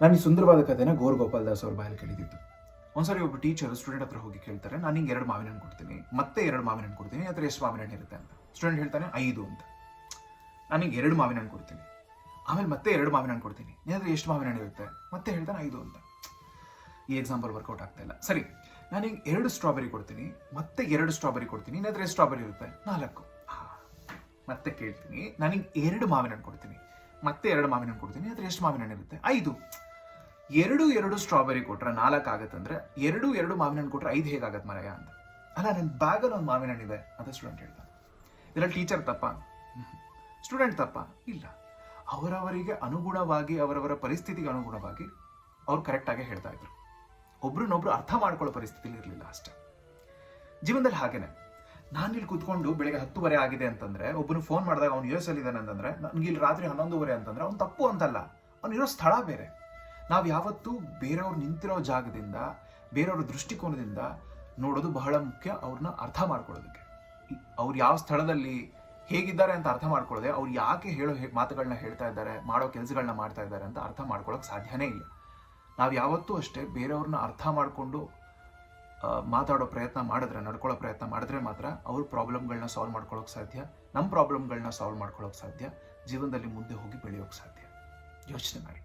ನಾನು ಸುಂದರವಾದ ಕಥೆನ ಗೋರ್ ಗೋಪಾಲ್ ದಾಸ್ ಅವ್ರ ಬಾಯಲ್ಲಿ ಕೇಳಿದ್ದು ಒಂದ್ಸರಿ ಒಬ್ಬ ಟೀಚರ್ ಸ್ಟೂಡೆಂಟ್ ಹತ್ರ ಹೋಗಿ ಕೇಳ್ತಾರೆ, ನಾನು ನಿಂಗೆ ಎರಡು ಮಾವಿನ ಕೊಡ್ತೀನಿ, ಮತ್ತೆ ಎರಡು ಮಾವಿನ ಕೊಡ್ತೀನಿ ಅದ್ರ ಎಷ್ಟು ಮಾವಿನ ಇರುತ್ತೆ ಅಂತ. ಸ್ಟೂಡೆಂಟ್ ಹೇಳ್ತಾನೆ, ಐದು ಅಂತ. ನಾನು ನಿಂಗೆ ಎರಡು ಮಾವಿನ ಕೊಡ್ತೀನಿ, ಆಮೇಲೆ ಮತ್ತೆ ಎರಡು ಮಾವಿನ ಕೊಡ್ತೀನಿ ನಿನ್ನ ಎಷ್ಟು ಮಾವಿನ ಇರುತ್ತೆ? ಮತ್ತೆ ಹೇಳ್ತಾನೆ, ಐದು ಅಂತ. ಈ ಎಕ್ಸಾಂಪಲ್ ವರ್ಕೌಟ್ ಆಗ್ತಾ ಇಲ್ಲ. ಸರಿ, ನಾನು ಈಗ ಎರಡು ಸ್ಟ್ರಾಬೆರಿ ಕೊಡ್ತೀನಿ, ಮತ್ತೆ ಎರಡು ಸ್ಟ್ರಾಬೆರಿ ಕೊಡ್ತೀನಿ ಹತ್ರ ಎಷ್ಟು ಸ್ಟ್ರಾಬೆರಿ ಇರುತ್ತೆ? ನಾಲ್ಕು. ಮತ್ತೆ ಕೇಳ್ತೀನಿ ನನಗೆ ಎರಡು ಮಾವಿನ ಕೊಡ್ತೀನಿ, ಮತ್ತೆ ಎರಡು ಮಾವಿನ ಕೊಡ್ತೀನಿ ಅದ್ರ ಎಷ್ಟು ಮಾವಿನ ಇರುತ್ತೆ? ಐದು. ಎರಡು ಎರಡು ಸ್ಟ್ರಾಬೆರಿ ಕೊಟ್ರೆ ನಾಲ್ಕು ಆಗತ್ತಂದ್ರೆ ಎರಡು ಎರಡು ಮಾವಿನ ಹಣ್ಣು ಕೊಟ್ರೆ ಐದು ಹೇಗಾಗತ್ತೆ ಮರಯ ಅಂತ. ಅಲ್ಲ ನನ್ನ ಬ್ಯಾಗಲ್ಲಿ ಒಂದು ಮಾವಿನ ಹಣ್ಣು ಇದೆ ಅಂತ ಸ್ಟೂಡೆಂಟ್ ಹೇಳ್ತಾನೆ. ಇದರಲ್ಲಿ ಟೀಚರ್ ತಪ್ಪ? ಸ್ಟೂಡೆಂಟ್ ತಪ್ಪ? ಇಲ್ಲ. ಅವರವರಿಗೆ ಅನುಗುಣವಾಗಿ, ಅವರವರ ಪರಿಸ್ಥಿತಿಗೆ ಅನುಗುಣವಾಗಿ ಅವ್ರು ಕರೆಕ್ಟಾಗಿ ಹೇಳ್ತಾ ಇದ್ರು. ಒಬ್ರನ್ನೊಬ್ರು ಅರ್ಥ ಮಾಡ್ಕೊಳ್ಳೋ ಪರಿಸ್ಥಿತಿಲಿ ಇರಲಿಲ್ಲ ಅಷ್ಟೇ. ಜೀವನದಲ್ಲಿ ಹಾಗೇನೆ. ನಾನು ಇಲ್ಲಿ ಕುತ್ಕೊಂಡು ಬೆಳಗ್ಗೆ ಹತ್ತುವರೆ ಆಗಿದೆ ಅಂತಂದ್ರೆ, ಒಬ್ಬನು ಫೋನ್ ಮಾಡಿದಾಗ ಅವ್ನು ಯು ಎಸ್ ಅಲ್ಲಿ ಇದ್ದಾನೆ ಅಂತಂದ್ರೆ, ನನಗೆ ಇಲ್ಲಿ ರಾತ್ರಿ ಹನ್ನೊಂದುವರೆ ಅಂತಂದ್ರೆ ಅವ್ನು ತಪ್ಪು ಅಂತಲ್ಲ. ಅವ್ನು ಇರೋ ಸ್ಥಳ ಬೇರೆ. ನಾವು ಯಾವತ್ತೂ ಬೇರೆಯವ್ರು ನಿಂತಿರೋ ಜಾಗದಿಂದ, ಬೇರೆಯವ್ರ ದೃಷ್ಟಿಕೋನದಿಂದ ನೋಡೋದು ಬಹಳ ಮುಖ್ಯ ಅವ್ರನ್ನ ಅರ್ಥ ಮಾಡ್ಕೊಳ್ಳೋದಕ್ಕೆ. ಅವ್ರು ಯಾವ ಸ್ಥಳದಲ್ಲಿ ಹೇಗಿದ್ದಾರೆ ಅಂತ ಅರ್ಥ ಮಾಡ್ಕೊಳ್ಳದೆ ಅವ್ರು ಯಾಕೆ ಹೇಳೋ ಮಾತುಗಳನ್ನ ಹೇಳ್ತಾ ಇದ್ದಾರೆ, ಮಾಡೋ ಕೆಲಸಗಳನ್ನ ಮಾಡ್ತಾ ಇದ್ದಾರೆ ಅಂತ ಅರ್ಥ ಮಾಡ್ಕೊಳ್ಳೋಕೆ ಸಾಧ್ಯನೇ ಇಲ್ಲ. ನಾವು ಯಾವತ್ತೂ ಅಷ್ಟೇ ಬೇರೆಯವ್ರನ್ನ ಅರ್ಥ ಮಾಡಿಕೊಂಡು ಮಾತಾಡೋ ಪ್ರಯತ್ನ ಮಾಡಿದ್ರೆ, ನಡ್ಕೊಳ್ಳೋ ಪ್ರಯತ್ನ ಮಾಡಿದ್ರೆ ಮಾತ್ರ ಅವ್ರ ಪ್ರಾಬ್ಲಮ್ಗಳನ್ನ ಸಾಲ್ವ್ ಮಾಡ್ಕೊಳ್ಳೋಕೆ ಸಾಧ್ಯ ನಮ್ಮ ಪ್ರಾಬ್ಲಮ್ಗಳನ್ನ ಸಾಲ್ವ್ ಮಾಡ್ಕೊಳ್ಳೋಕೆ ಸಾಧ್ಯ, ಜೀವನದಲ್ಲಿ ಮುಂದೆ ಹೋಗಿ ಬೆಳೆಯೋಕೆ ಸಾಧ್ಯ. ಯೋಚನೆ ಮಾಡಿ.